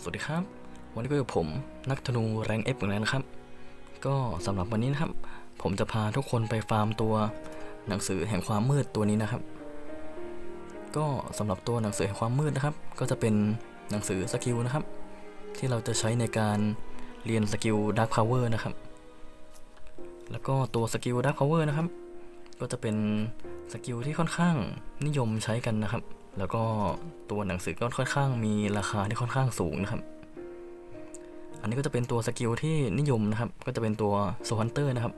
สวัสดีครับ วันนี้ก็อยู่ผมนักธนูแรงเอฟเหมือนกันนะครับ ก็สำหรับวันนี้นะครับ ผมจะพาทุกคนไปฟาร์มตัวหนังสือแห่งความมืดตัวนี้นะครับ ก็สำหรับตัวหนังสือแห่งความมืดนะครับ ก็จะเป็นหนังสือสกิลนะครับ ที่เราจะใช้ในการเรียนสกิลดักพาวเวอร์นะครับ แล้วก็ตัวสกิลดักพาวเวอร์นะครับ ก็จะเป็นสกิลที่ค่อนข้างนิยมใช้กันนะครับ แล้วก็ตัวหนังสือก็ค่อนข้างมีราคาที่ค่อนข้างสูงนะครับ อันนี้ก็จะเป็นตัวสกิลที่นิยมนะครับ ก็จะเป็นตัวโซฮันเตอร์นะครับ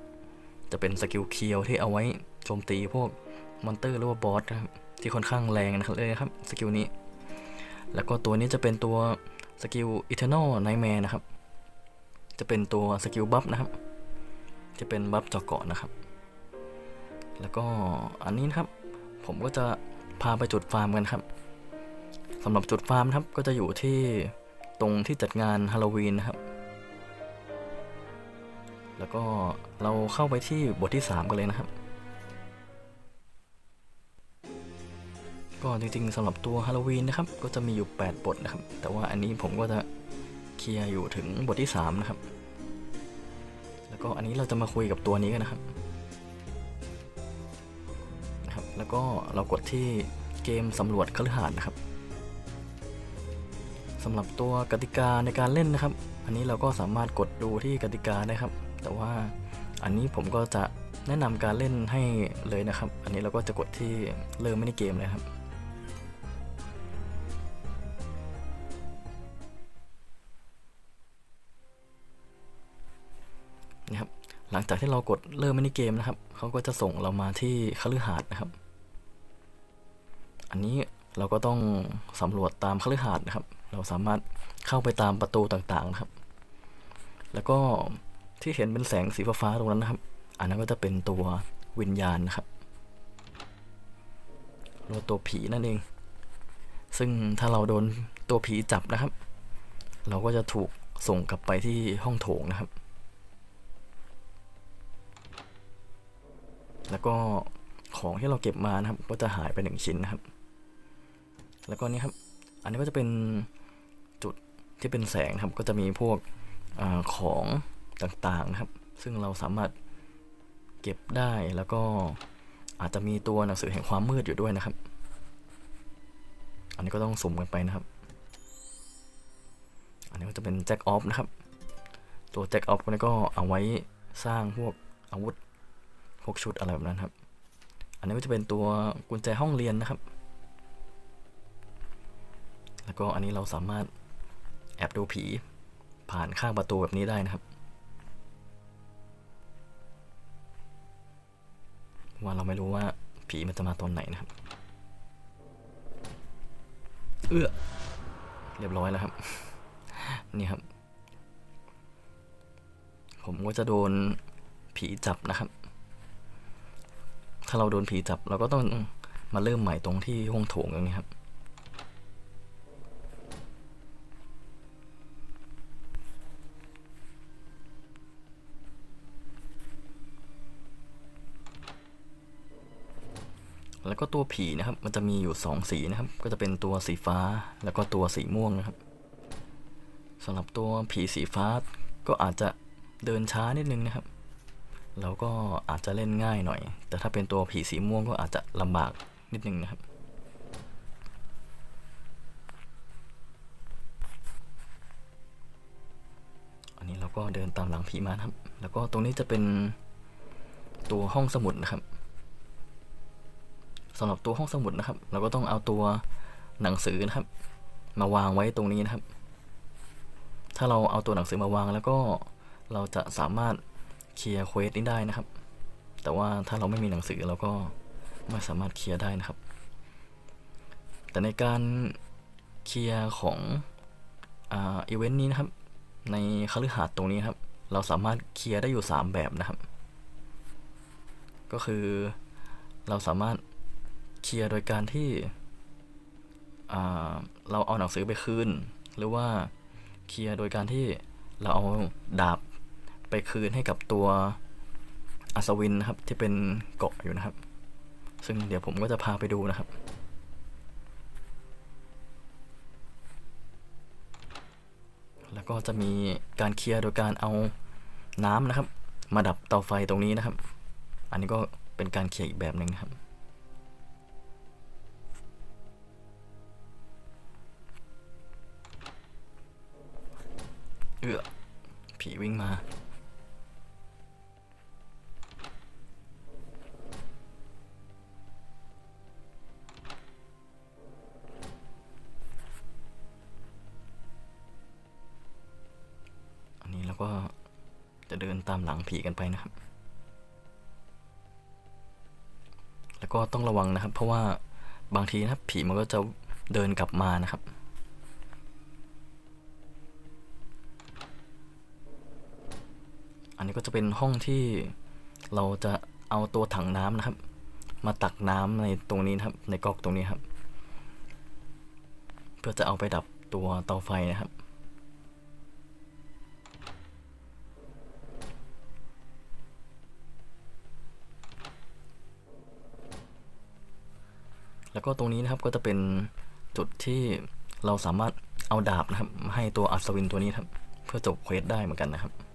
จะเป็นสกิลเคียวที่เอาไว้โจมตีพวกมอนเตอร์หรือว่าบอสนะครับที่ค่อนข้างแรงนะครับเลยนะครับสกิลนี้ แล้วก็ตัวนี้จะเป็นตัวสกิลอิเทอร์นอลไนแมร์นะครับ จะเป็นตัวสกิลบัฟนะครับ จะเป็นบัฟเจาะเกาะนะครับ แล้วก็อันนี้นะครับ ผมก็จะ พาไปจุดฟาร์มกันครับสำหรับจุดฟาร์มครับก็จะอยู่ที่ตรงที่จัดงานฮาโลวีนนะครับ แล้วก็เราเข้าไปที่บทที่ 3 กันเลยนะครับ ก็จริงๆสำหรับตัวฮาโลวีนนะครับ ก็จะมีอยู่ 8 บทนะครับ แต่ว่าอันนี้ผมก็จะเคลียร์อยู่ถึงบทที่ 3 นะครับ แล้วก็อันนี้เราจะมาคุยกับตัวนี้กันนะครับ แล้วก็เรากดที่เกมสำรวจคฤหาสน์นะครับสำหรับตัวกติกาในการเล่นนะครับ อันนี้เราก็สามารถกดดูที่กติกาได้ครับ แต่ว่าอันนี้ผมก็จะแนะนำการเล่นให้เลยนะครับ อันนี้เราก็จะกดที่เริ่มไม่ในเกมเลยครับนะครับหลังจากที่เรากดเริ่มมินิเกมนะครับ เขาก็จะส่งเรามาที่คฤหาสน์นะครับ อันนี้เราก็ต้องสำรวจตามคฤหาสน์นะครับ เราสามารถเข้าไปตามประตูต่างๆนะครับ แล้วก็ที่เห็นเป็นแสงสีฟ้าๆตรงนั้นนะครับ อันนั้นก็จะเป็นตัววิญญาณนะครับหรือตัวผีนั่นเอง ซึ่งถ้าเราโดนตัวผีจับนะครับ เราก็จะถูกส่งกลับไปที่ห้องโถงนะครับ แล้วก็ของที่เราเก็บมานะครับ ก็จะหายไปหนึ่งชิ้นนะครับ แล้วก็นี่ครับ อันนี้ก็จะเป็นจุดที่เป็นแสงครับ ก็จะมีพวกอของต่างๆนะครับ ซึ่งเราสามารถเก็บได้แล้วก็อาจจะมีตัวหนังสือแห่งความมืดอยู่ด้วยนะครับ อันนี้ก็ต้องสุ่มกันไปนะครับ อันนี้ก็จะเป็นแจ็คออฟนะครับ ตัวแจ็คออฟนี้ก็เอาไว้สร้างพวกอาวุธ พวกชุดอะไรแบบนั้นครับ อันนี้ก็จะเป็นตัวกุญแจห้องเรียนนะครับ ก็อันนี้เราสามารถแอบดูผีผ่านข้างประตูแบบนี้ได้นะครับ ว่าเราไม่รู้ว่าผีมันจะมาตอนไหนนะครับ เอื้อเรียบร้อยแล้วครับ นี่ครับ ผมก็จะโดนผีจับนะครับ ถ้าเราโดนผีจับเราก็ต้องมาเริ่มใหม่ตรงที่ห้องโถงตรงนี้ครับ แล้วก็ตัวผีนะครับ มันจะมีอยู่สองสีนะครับ ก็จะเป็นตัวสีฟ้าแล้วก็ตัวสีม่วงนะครับสำหรับตัวผีสีฟ้าก็อาจจะเดินช้านิดนึงนะครับ แล้วก็อาจจะเล่นง่ายหน่อย แต่ถ้าเป็นตัวผีสีม่วงก็อาจจะลำบากนิดนึงนะครับอันนี้เราก็เดินตามหลังผีมาครับ แล้วก็ตรงนี้จะเป็นตัวห้องสมุดนะครับ สำหรับตัวห้องสมุดนะครับ เราก็ต้องเอาตัวหนังสือนะครับ มาวางไว้ตรงนี้นะครับ ถ้าเราเอาตัวหนังสือมาวางแล้วก็เราจะสามารถเคลียร์เควสนี้ได้นะครับ แต่ว่าถ้าเราไม่มีหนังสือเราก็ไม่สามารถเคลียร์ได้นะครับ แต่ในการเคลียร์ของอีเวนต์นี้นะครับ ในคฤหาสน์ตรงนี้ครับ เราสามารถเคลียร์ได้อยู่ 3 แบบนะครับ ก็คือเราสามารถ เคลียร์โดยการที่เราเอาหนังสือไปคืน หรือว่าเคลียร์โดยการที่เราเอาดาบไปคืนให้กับตัวอัศวินนะครับที่เป็นเกาะอยู่นะครับ ซึ่งเดี๋ยวผมก็จะพาไปดูนะครับแล้วก็จะมีการเคลียร์โดยการเอาน้ำนะครับ มาดับเตาไฟตรงนี้นะครับ อันนี้ก็เป็นการเคลียร์อีกแบบหนึ่งนะครับ อือผีวิ่งมา อันนี้เราก็จะเดินตามหลังผีกันไปนะครับ แล้วก็ต้องระวังนะครับ เพราะว่าบางทีนะครับผีมันก็จะเดินกลับมานะครับ นนี้ก็จะเป็นห้องที่เราจะเอาตัวถังน้ำนะครับ มาตักน้ำในตรงนี้นะครับ ในก๊อกตรงนี้ครับ เพื่อจะเอาไปดับตัวเตาไฟนะครับแล้วก็ตรงนี้นะครับก็จะเป็นจุดที่เราสามารถเอาดาบนะครับมาให้ตัวอัศวินตัวนี้ครับ เพื่อจบเควสได้เหมือนกันนะครับ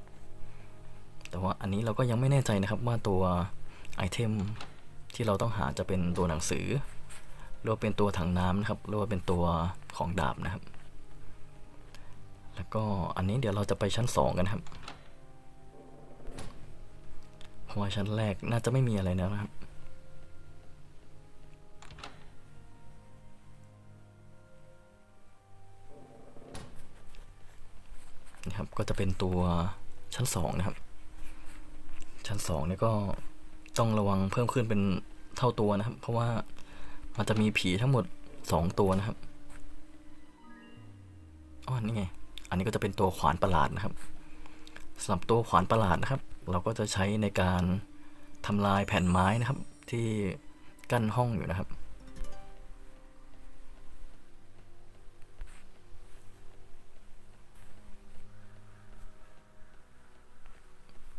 แต่ว่าอันนี้เราก็ยังไม่แน่ใจนะครับว่าตัวไอเทมที่เราต้องหาจะเป็นตัวหนังสือหรือว่าเป็นตัวถังน้ำนะครับหรือว่าเป็นตัวของดาบนะครับ แล้วก็อันนี้เดี๋ยวเราจะไปชั้นสองกันครับเพราะว่าชั้นแรกน่าจะไม่มีอะไรแล้วนะครับนะครับก็จะเป็นตัวชั้นสองนะครับ ชั้นสองเนี่ยก็ต้องระวังเพิ่มขึ้นเป็นเท่าตัวนะครับ เพราะว่ามันจะมีผีทั้งหมดสองตัวนะครับอ๋อนี่ไง อันนี้ก็จะเป็นตัวขวานประหลาดนะครับสำหรับตัวขวานประหลาดนะครับ เราก็จะใช้ในการทำลายแผ่นไม้นะครับ ที่กั้นห้องอยู่นะครับ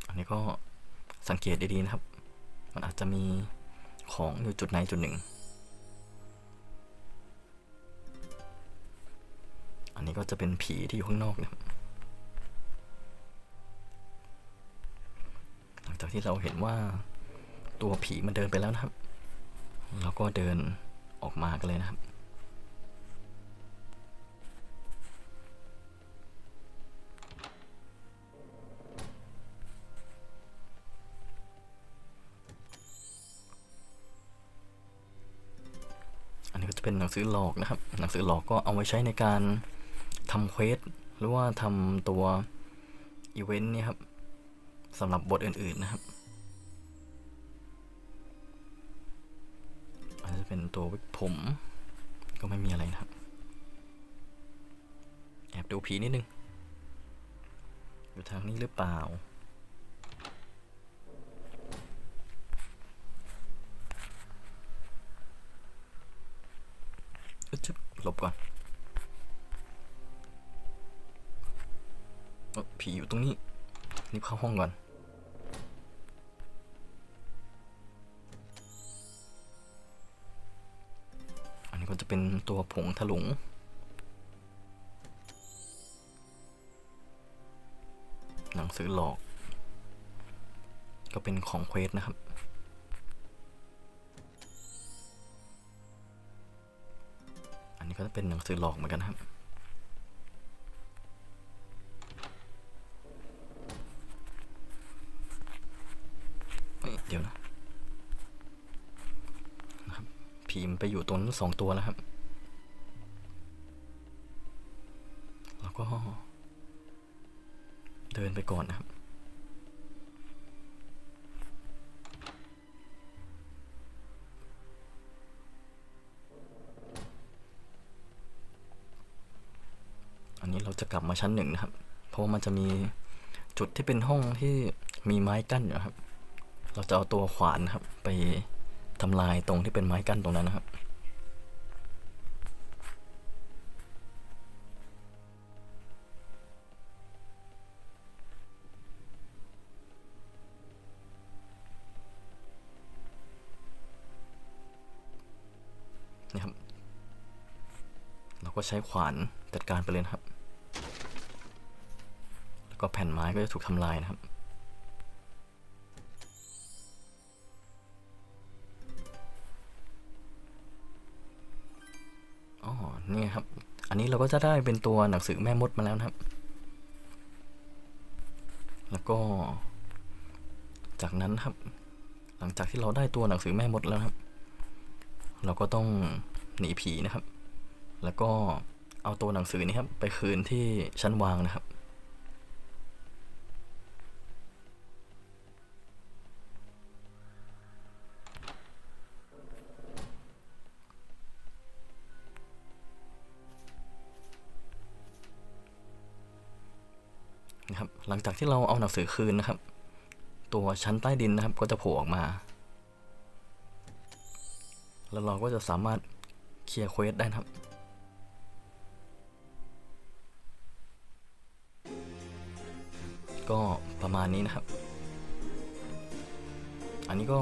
อันนี้ก็ สังเกตดีๆนะครับ มันอาจจะมีของอยู่จุดไหนจุดหนึ่ง อันนี้ก็จะเป็นผีที่อยู่ข้างนอกนะครับหลังจากที่เราเห็นว่าตัวผีมันเดินไปแล้วนะครับ เราก็เดินออกมากันเลยนะครับ เป็นหนังสือหลอกนะครับ หนังสือหลอกก็เอาไว้ใช้ในการทำเควสหรือว่าทำตัวอีเวนต์นี่ครับสำหรับบทอื่นๆนะครับอาจจะเป็นตัววิกผมก็ไม่มีอะไรนะครับ แอบดูผีนิดนึง อยู่ทางนี้หรือเปล่า อึ๊ดจึ๊บ หลบก่อนอผีอยู่ตรงนี้รีบเข้าห้องก่อน อันนี้ก็จะเป็นตัวผงถลุงหนังสือหลอก ก็เป็นของเควสนะครับ ก็จะเป็นหนังสือหลอกเหมือนกันครับ เดี๋ยวนะนะครับผีมไปอยู่ตรงนั้นสองตัวแล้วครับ แล้วก็ เดินไปก่อนนะครับ เราจะกลับมาชั้นหนึ่งนะครับ เพราะว่ามันจะมีจุดที่เป็นห้องที่มีไม้กั้นอยู่ครับ เราจะเอาตัวขวานครับ ไปทำลายตรงที่เป็นไม้กั้นตรงนั้นนะครับนี่ครับ เราก็ใช้ขวานจัดการไปเลยครับ แล้วก็แผ่นไม้ก็จะถูกทำลายนะครับ อ๋อ นี่ครับ อันนี้เราก็จะได้เป็นตัวหนังสือแม่มดมาแล้วนะครับ แล้วก็ จากนั้นครับ หลังจากที่เราได้ตัวหนังสือแม่มดแล้วครับ เราก็ต้องหนีผีนะครับ แล้วก็เอาตัวหนังสือนี้ครับ ไปคืนที่ชั้นวางนะครับ นะครับ หลังจากที่เราเอาหนังสือคืนนะครับ ตัวชั้นใต้ดินนะครับก็จะโผล่ออกมา แล้วเราก็จะสามารถเคลียร์เควสได้นะครับก็ประมาณนี้นะครับ อันนี้ก็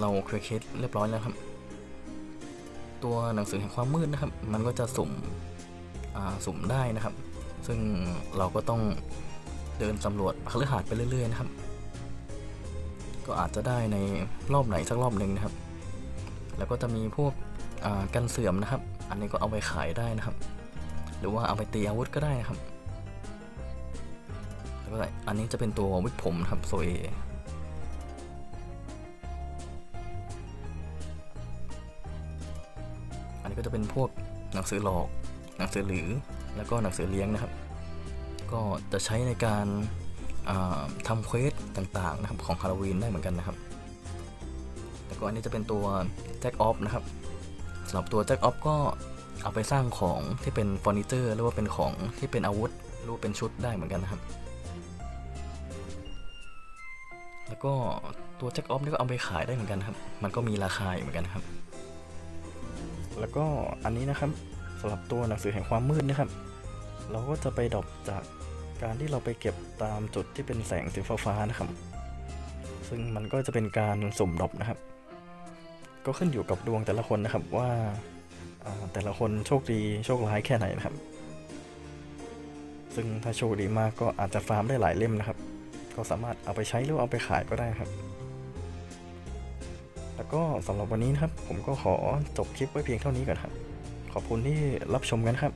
เราเคลียร์เคสเรียบร้อยแล้วครับ ตัวหนังสือแห่งความมืดนะครับ มันก็จะสุ่มสุ่มได้นะครับ ซึ่งเราก็ต้อง เดินสำรวจคฤหาสน์ไปเรื่อยๆนะครับ ก็อาจจะได้ในรอบไหนสักรอบหนึ่งนะครับ แล้วก็จะมีพวกกันเสื่อมนะครับ อันนี้ก็เอาไปขายได้นะครับ หรือว่าเอาไปตีอาวุธก็ได้นะครับแล้วก็อันนี้จะเป็นตัววิกผมครับโซเออันนี้ก็จะเป็นพวกหนังสือหลอก หนังสือหรือ แล้วก็หนังสือเลี้ยงนะครับ ก็จะใช้ในการทำเควสต่างๆนะครับของฮาโลวีนได้เหมือนกันนะครับแล้วก็อันนี้จะเป็นตัวแจ็คออฟนะครับสำหรับตัวแจ็คออฟก็เอาไปสร้างของที่เป็นเฟอร์นิเจอร์หรือว่าเป็นของที่เป็นอาวุธหรือว่าเป็นชุดได้เหมือนกันนะครับ แล้วก็ตัวแจ็คออฟนี่ก็เอาไปขายได้เหมือนกันครับ มันก็มีราคาเหมือนกันครับ แล้วก็อันนี้นะครับสำหรับตัวหนังสือแห่งความมืดนะครับ เราก็จะไปดรอปจาก การที่เราไปเก็บตามจุดที่เป็นแสงสีฟ้าๆนะครับ ซึ่งมันก็จะเป็นการสุ่มดรอปนะครับ ก็ขึ้นอยู่กับดวงแต่ละคนนะครับว่าอ่าแต่ละคนโชคดีโชคร้ายแค่ไหนนะครับ ซึ่งถ้าโชคดีมากก็อาจจะฟาร์มได้หลายเล่มนะครับ ก็สามารถเอาไปใช้หรือเอาไปขายก็ได้ครับ แล้วก็สำหรับวันนี้นะครับ ผมก็ขอจบคลิปไว้เพียงเท่านี้ก่อนครับ ขอบคุณที่รับชมกันครับ